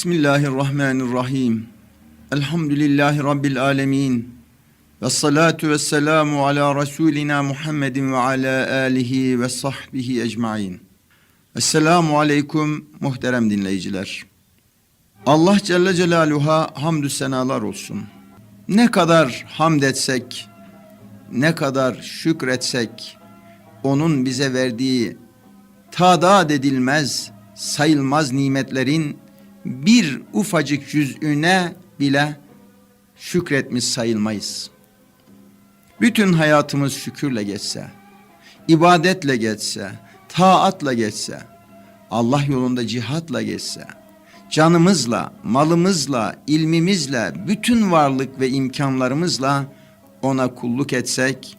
Bismillahirrahmanirrahim. Elhamdülillahi Rabbil alemin. Ve salatu ve selamu ala Resulina Muhammedin ve ala alihi ve sahbihi ecmain. Esselamu aleyküm muhterem dinleyiciler. Allah Celle Celaluhu'ya hamdü senalar olsun. Ne kadar hamd etsek, ne kadar şükretsek, onun bize verdiği tadat edilmez, sayılmaz nimetlerin bir ufacık cüz'üne bile şükretmiş sayılmayız. Bütün hayatımız şükürle geçse, ibadetle geçse, taatla geçse, Allah yolunda cihatla geçse, canımızla, malımızla, ilmimizle, bütün varlık ve imkanlarımızla ona kulluk etsek,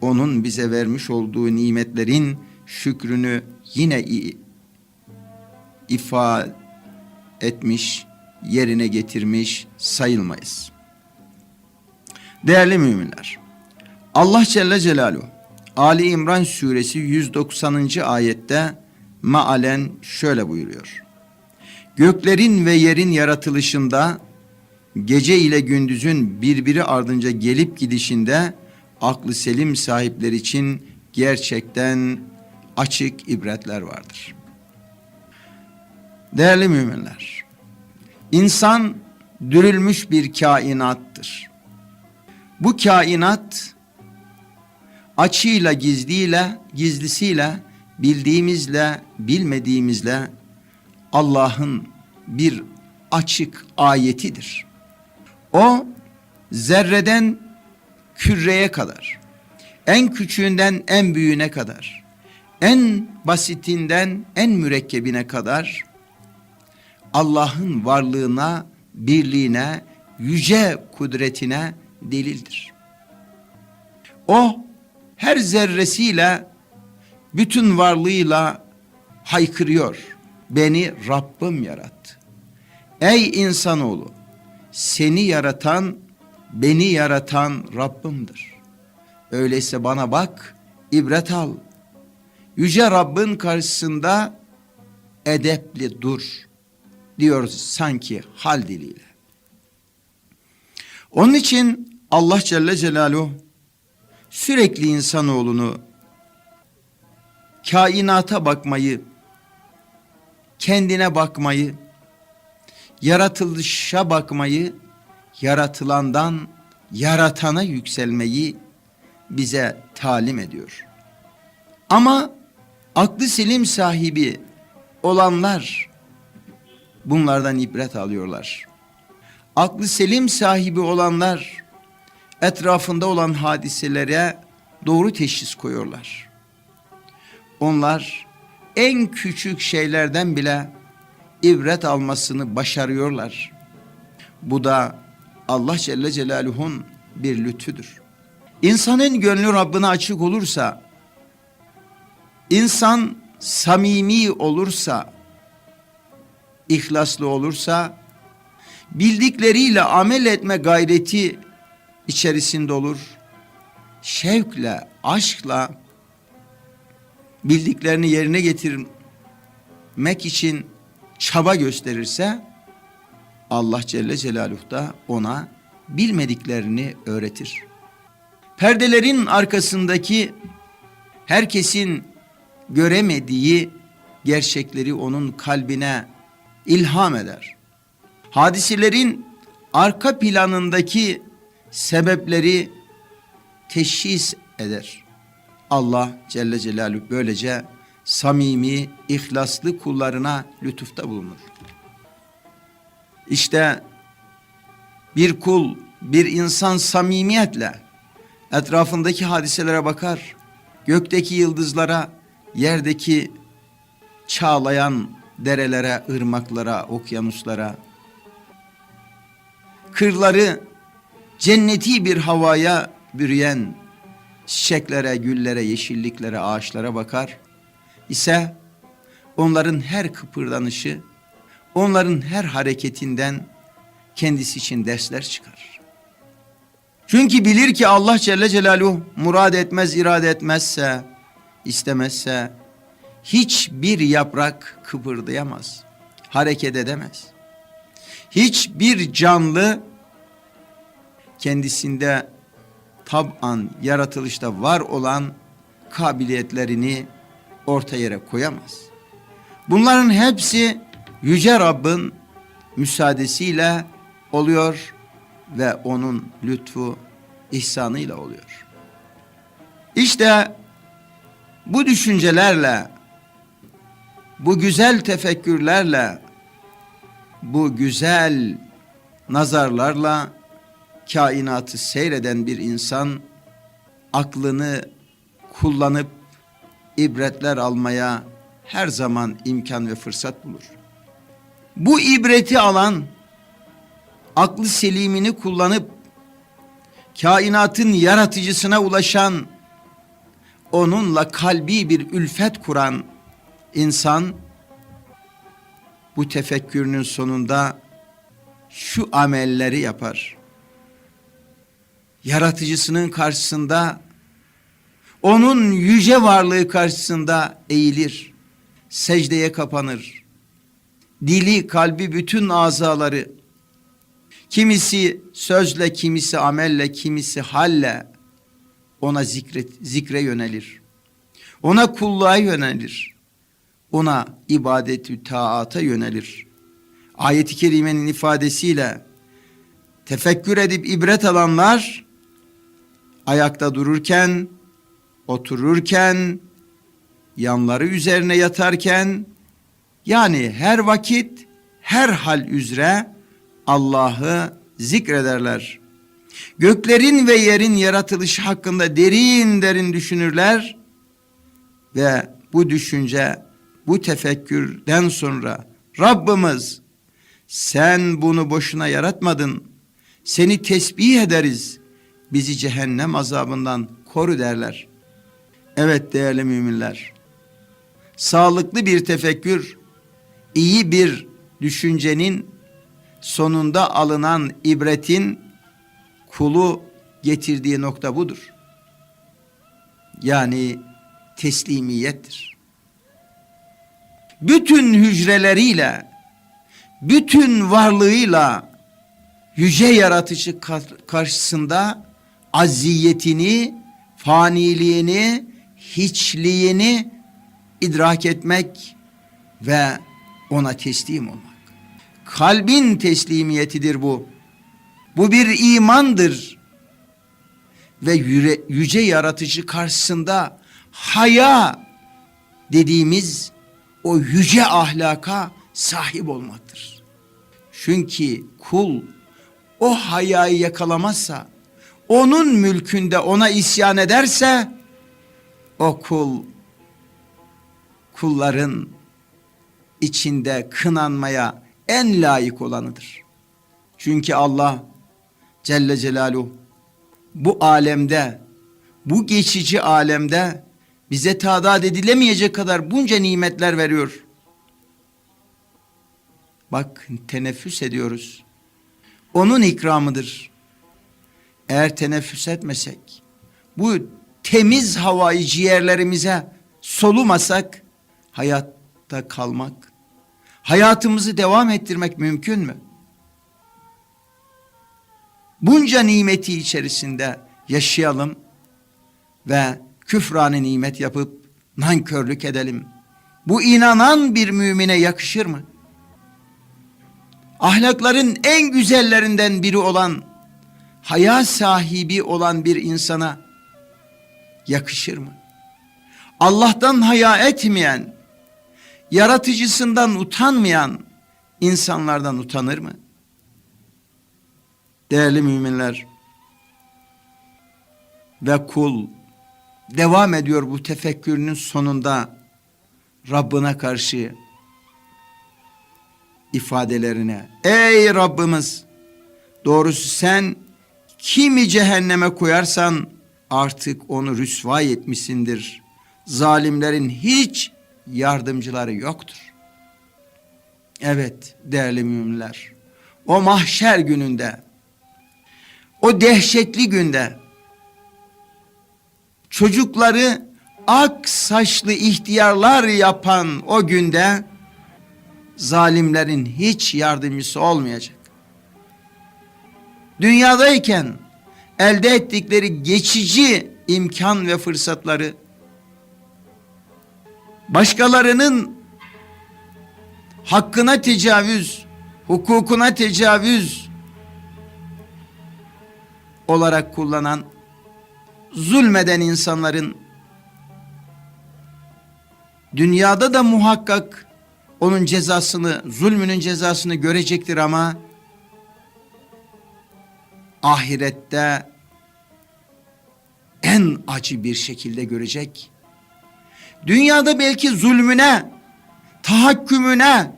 onun bize vermiş olduğu nimetlerin şükrünü yine ifade etmiş, yerine getirmiş sayılmayız. Değerli müminler, Allah Celle Celaluhu Ali İmran suresi 190. ayette maalen şöyle buyuruyor. Göklerin ve yerin yaratılışında gece ile gündüzün birbiri ardınca gelip gidişinde aklı selim sahipler için gerçekten açık ibretler vardır. Değerli müminler, insan dürülmüş bir kainattır. Bu kainat açıyla gizliyle, gizlisiyle, bildiğimizle, bilmediğimizle Allah'ın bir açık ayetidir. O zerreden küreye kadar, en küçüğünden en büyüğüne kadar, en basitinden en mürekkebine kadar Allah'ın varlığına, birliğine, yüce kudretine delildir. O her zerresiyle, bütün varlığıyla haykırıyor. Beni Rabbim yarattı. Ey insanoğlu, seni yaratan, beni yaratan Rabbimdir. Öyleyse bana bak, ibret al. Yüce Rabbin karşısında edepli dur diyoruz sanki hal diliyle. Onun için Allah Celle Celaluhu sürekli insanoğlunu kainata bakmayı, kendine bakmayı, yaratılışa bakmayı, yaratılandan yaratana yükselmeyi bize talim ediyor. Ama aklı selim sahibi olanlar bunlardan ibret alıyorlar. Aklı selim sahibi olanlar etrafında olan hadiselere doğru teşhis koyuyorlar. Onlar en küçük şeylerden bile ibret almasını başarıyorlar. Bu da Allah Celle Celaluhu'nun bir lütfüdür. İnsanın gönlü Rabbine açık olursa, insan samimi olursa, ihlaslı olursa, bildikleriyle amel etme gayreti içerisinde olur. Şevkle, aşkla bildiklerini yerine getirmek için çaba gösterirse Allah Celle Celaluhu da ona bilmediklerini öğretir. Perdelerin arkasındaki herkesin göremediği gerçekleri onun kalbine ilham eder. Hadiselerin arka planındaki sebepleri teşhis eder. Allah Celle Celaluhu böylece samimi, ihlaslı kullarına lütufta bulunur. İşte bir kul, bir insan samimiyetle etrafındaki hadiselere bakar, gökteki yıldızlara, yerdeki çağlayan derelere, ırmaklara, okyanuslara, kırları cenneti bir havaya bürüyen çiçeklere, güllere, yeşilliklere, ağaçlara bakar ise onların her kıpırdanışı, onların her hareketinden kendisi için dersler çıkar. Çünkü bilir ki Allah Celle Celaluhu murad etmez, irade etmezse, istemezse hiçbir yaprak kıpırdayamaz, hareket edemez. hiçbir canlı kendisinde tab'an yaratılışta var olan kabiliyetlerini orta yere koyamaz. Bunların hepsi Yüce Rabbin müsaadesiyle oluyor ve onun lütfu ihsanıyla oluyor. İşte bu düşüncelerle, bu güzel tefekkürlerle, bu güzel nazarlarla kainatı seyreden bir insan aklını kullanıp ibretler almaya her zaman imkan ve fırsat bulur. Bu ibreti alan aklı selimini kullanıp kainatın yaratıcısına ulaşan onunla kalbi bir ülfet kuran insan bu tefekkürünün sonunda şu amelleri yapar. Yaratıcısının karşısında onun yüce varlığı karşısında eğilir, secdeye kapanır. Dili, kalbi, bütün azaları kimisi sözle, kimisi amelle, kimisi halle ona zikre, zikre yönelir. Ona kulluğa yönelir. Ona ibadetü taata yönelir. Ayet-i kerimenin ifadesiyle tefekkür edip ibret alanlar ayakta dururken, otururken, yanları üzerine yatarken yani her vakit her hal üzere Allah'ı zikrederler. Göklerin ve yerin yaratılışı hakkında derin derin düşünürler ve bu düşünce, bu tefekkürden sonra Rabbimiz sen bunu boşuna yaratmadın. Seni tesbih ederiz. Bizi cehennem azabından koru derler. Evet değerli müminler. Sağlıklı bir tefekkür, iyi bir düşüncenin sonunda alınan ibretin kulu getirdiği nokta budur. Yani teslimiyettir. Bütün hücreleriyle, bütün varlığıyla yüce yaratıcı karşısında aziyetini, faniliğini, hiçliğini idrak etmek ve ona teslim olmak. Kalbin teslimiyetidir bu. Bu bir imandır. Ve yüce yaratıcı karşısında haya dediğimiz o yüce ahlaka sahip olmaktır. Çünkü kul o hayayı yakalamazsa, onun mülkünde ona isyan ederse, o kul kulların içinde kınanmaya en layık olanıdır. Çünkü Allah Celle Celaluhu bu alemde, bu geçici alemde bize tadat edilemeyecek kadar bunca nimetler veriyor. Bak teneffüs ediyoruz. Onun ikramıdır. Eğer teneffüs etmesek, bu temiz havayı ciğerlerimize solumasak hayatta kalmak, hayatımızı devam ettirmek mümkün mü? Bunca nimeti içerisinde yaşayalım ve küfranı nimet yapıp nankörlük edelim. Bu inanan bir mümine yakışır mı? Ahlakların en güzellerinden biri olan, haya sahibi olan bir insana yakışır mı? Allah'tan haya etmeyen, yaratıcısından utanmayan insanlardan utanır mı? Değerli müminler ve kul devam ediyor bu tefekkürünün sonunda Rabbine karşı ifadelerine. Ey Rabbimiz doğrusu sen kimi cehenneme koyarsan artık onu rüsvay etmişsindir. Zalimlerin hiç yardımcıları yoktur. Evet değerli müminler o mahşer gününde o dehşetli günde çocukları ak saçlı ihtiyarlar yapan o günde zalimlerin hiç yardımcısı olmayacak. dünyadayken elde ettikleri geçici imkan ve fırsatları başkalarının hakkına tecavüz, hukukuna tecavüz olarak kullanan zulmeden insanların dünyada da muhakkak onun cezasını, zulmünün cezasını görecektir ama ahirette en acı bir şekilde görecek. Dünyada belki zulmüne, tahakkümüne,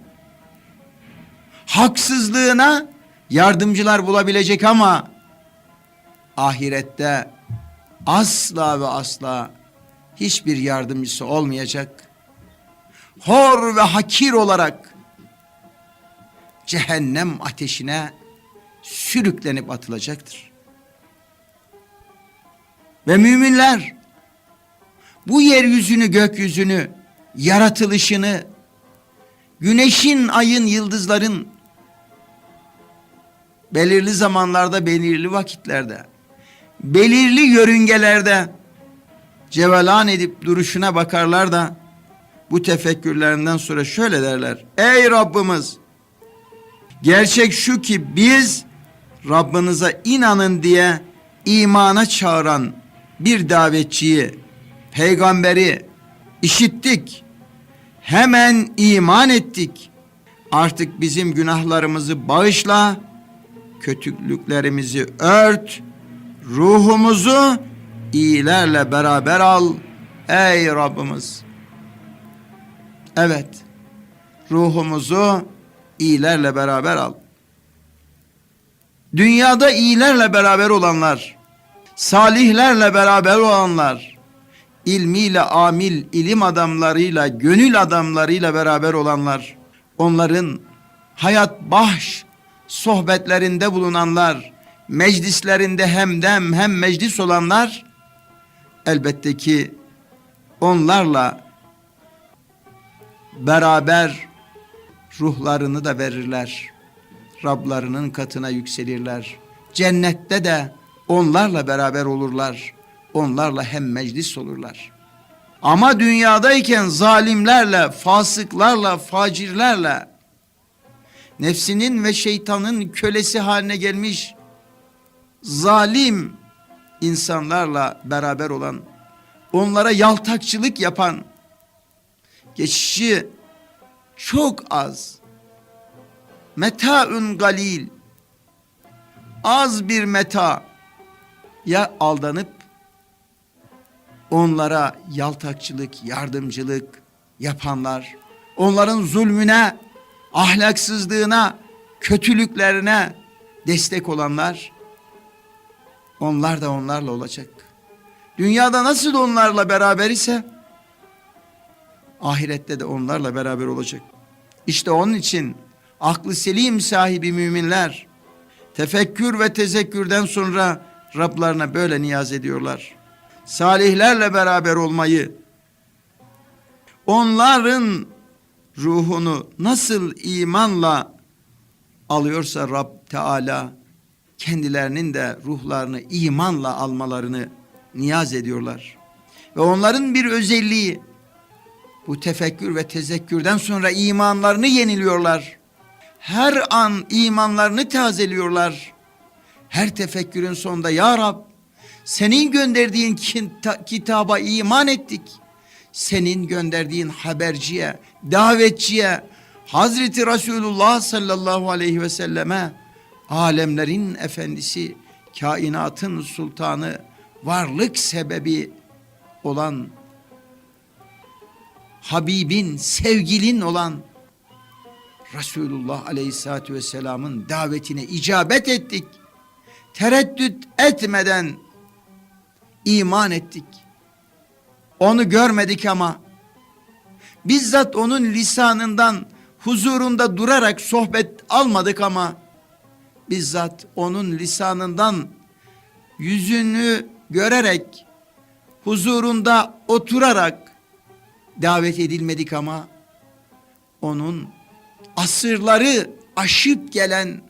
haksızlığına yardımcılar bulabilecek ama ahirette asla ve asla hiçbir yardımcısı olmayacak. Hor ve hakir olarak cehennem ateşine sürüklenip atılacaktır. Ve müminler bu yeryüzünü, gökyüzünü, yaratılışını, güneşin, ayın, yıldızların belirli zamanlarda, belirli vakitlerde, belirli yörüngelerde cevelan edip duruşuna bakarlar da bu tefekkürlerinden sonra şöyle derler. Ey Rabbimiz! Gerçek şu ki biz Rabbinize inanın diye imana çağıran bir davetçiyi, peygamberi işittik. Hemen iman ettik. Artık bizim günahlarımızı bağışla, kötülüklerimizi ört, ruhumuzu iyilerle beraber al ey Rabbimiz. Evet, ruhumuzu iyilerle beraber al. Dünyada iyilerle beraber olanlar, salihlerle beraber olanlar, ilmiyle amil, ilim adamlarıyla, gönül adamlarıyla beraber olanlar, onların hayat bahş sohbetlerinde bulunanlar, meclislerinde hem dem hem meclis olanlar, elbette ki onlarla beraber ruhlarını da verirler. Rablarının katına yükselirler. Cennette de onlarla beraber olurlar. Onlarla hem meclis olurlar. Ama dünyadayken zalimlerle, fasıklarla, facirlerle, nefsinin ve şeytanın kölesi haline gelmiş zalim insanlarla beraber olan, onlara yaltakçılık yapan, geçişi çok az, metaun galil, az bir meta ya aldanıp onlara yaltakçılık, yardımcılık yapanlar, onların zulmüne, ahlaksızlığına, kötülüklerine destek olanlar, onlar da onlarla olacak. Dünyada nasıl onlarla beraber ise, ahirette de onlarla beraber olacak. İşte onun için aklı selim sahibi müminler, tefekkür ve tezekkürden sonra Rablarına böyle niyaz ediyorlar. Salihlerle beraber olmayı, onların ruhunu nasıl imanla alıyorsa Rab Teala kendilerinin de ruhlarını imanla almalarını niyaz ediyorlar. Ve onların bir özelliği bu tefekkür ve tezekkürden sonra imanlarını yeniliyorlar. Her an imanlarını tazeliyorlar. Her tefekkürün sonunda ya Rab senin gönderdiğin kitaba iman ettik. Senin gönderdiğin haberciye, davetçiye, Hazreti Resulullah sallallahu aleyhi ve selleme, alemlerin efendisi, kainatın sultanı, varlık sebebi olan Habibin, sevgilin olan Resulullah Aleyhisselatü Vesselam'ın davetine icabet ettik. Tereddüt etmeden iman ettik. Onu görmedik ama bizzat onun lisanından huzurunda durarak sohbet almadık ama bizzat onun lisanından yüzünü görerek huzurunda oturarak davet edilmedik ama onun asırları aşıp gelen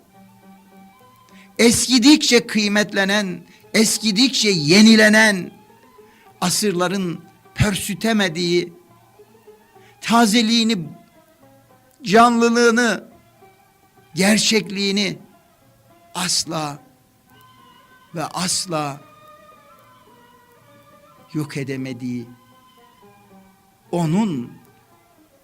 eskidikçe kıymetlenen, eskidikçe yenilenen, asırların pörsütemediği, tazeliğini, canlılığını, gerçekliğini asla ve asla yok edemediği onun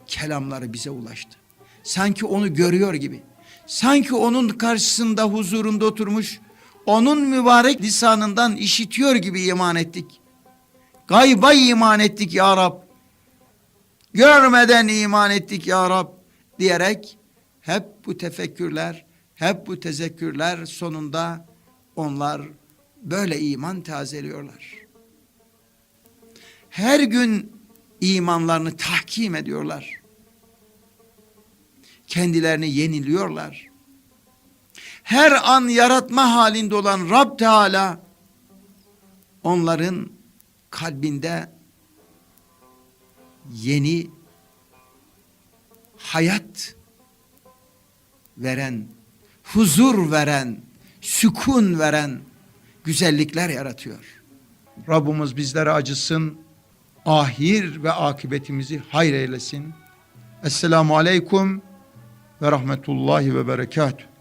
kelamları bize ulaştı. Sanki onu görüyor gibi. Sanki onun karşısında huzurunda oturmuş, onun mübarek lisanından işitiyor gibi iman ettik. Gayba iman ettik ya Rab. Görmeden iman ettik ya Rab diyerek hep bu tefekkürler, hep bu tezekkürler sonunda onlar böyle iman tazeliyorlar. Her gün imanlarını tahkim ediyorlar. Kendilerini yeniliyorlar. Her an yaratma halinde olan Rab Teala onların kalbinde yeni hayat veren, huzur veren, sükun veren güzellikler yaratıyor. Rabbimiz bizlere acısın, ahir ve akıbetimizi hayır eylesin. Esselamu aleyküm ve rahmetullahi ve berekatuhu.